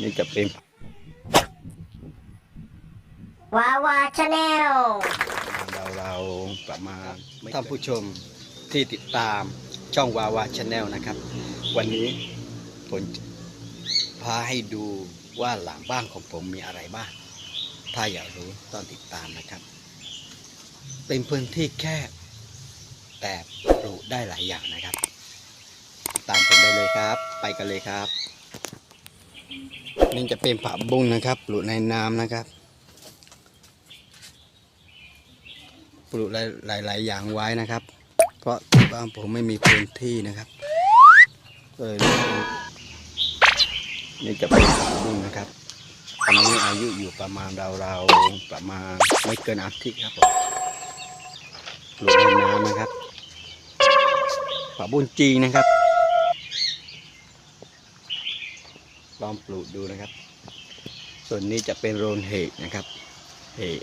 นี่จะเป็นวาวาชาแนลเราเราๆประมาณท่านผู้ชมที่ติดตามช่องวาวาชาแนลนะครับ วันนี้ผมจะพาให้ดูว่าหลังบ้านของผมมีอะไรบ้าง ถ้าอยากรู้ต้องติดตามนะครับ เป็นพื้นที่แคบแต่ปลูกได้หลายอย่างนะครับ ตามผมได้เลยครับ ไปกันเลยครับ นี่จะเป็นผักบุ้งนะครับ ปลูกในน้ำนะครับ ปลูกหลายหลาย ๆ อย่างไว้นะครับ เพราะบ้านผมไม่มีพื้นที่นะครับเลยนี่จะเป็นผักบุ้งนะครับตอนนี้อายุอยู่ประมาณราวๆประมาณไม่เกินอาทิตย์ครับผมปลูกในน้ำนะครับผักบุ้งจีนนะครับ ลองปลูกดูนะครับ ส่วนนี้จะเป็นโรนเฮดนะครับเฮด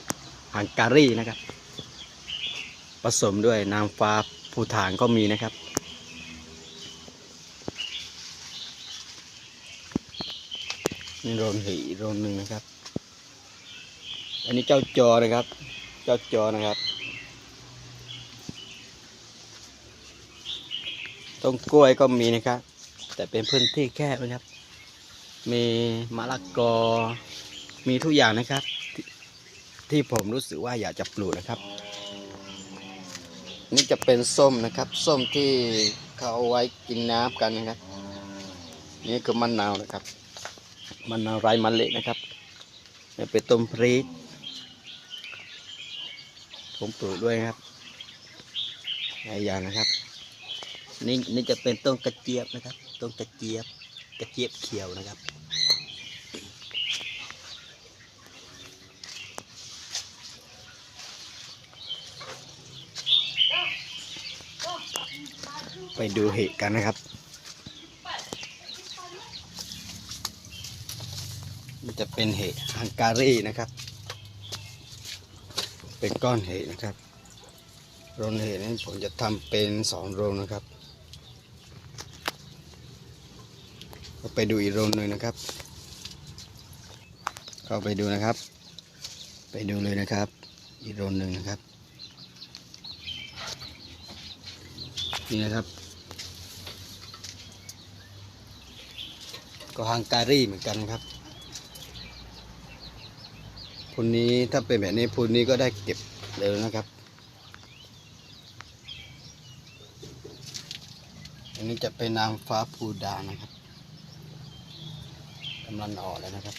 ฮังการีนะครับ ผสมด้วยนางฟ้าภูฐานก็มีนะครับ นี่โรนเฮดโรนหนึ่งนะครับ อันนี้เจ้าจอนะครับ เจ้าจอนะครับต้นกล้วยก็มีนะครับ แต่เป็นพื้นที่แคบนะครับ มีมะละกอ มีทุกอย่างนะครับทที่ผมรู้สึกว่าอยากจะปลูกนะครับ นี่จะเป็นส้มนะครับ ส้มที่เขาเอาไว้กินน้ำกันนะครับ นี่คือมะนาวนะครับมะนาวไร้มันเละนะครับนี่เป็นต้มพริกผมปลูกด้วยนะครับหลายอย่างนะครับ นี่นี่จะเป็นต้นกระเจี๊ยบนะครับ ต้นกระเจี๊ยบ กระเจี๊ยบเขียวนะครับ ไปดูเห็ดกันนะครับ มันจะเป็นเห็ดฮังการีนะครับ เป็นก้อนเห็ดนะครับโรงเห็ดนี้ผมจะทำเป็นสองโรงนะครับไปดูอีกโรงหนึ่งนะครับ เข้าไปดูนะครับ ไปดูเลยนะครับ อีกโรงหนึ่งนะครับนี่นะครับ ก็ฮังการีเหมือนกันครับพูนนี้ถ้าเป็นแบบนี้พูนนี้ก็ได้เก็บเร็วนะครับ อันนี้จะเป็นนางฟ้าภูดานะครับกำลังออกแล้วนะครับ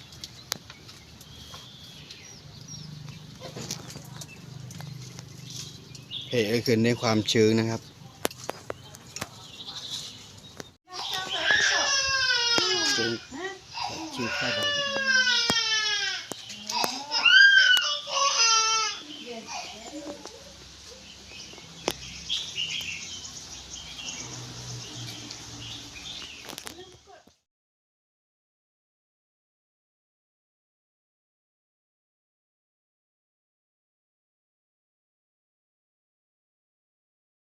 เหตุก็คือในความชื้นนะครับ ชื้นชื้นเข้าไป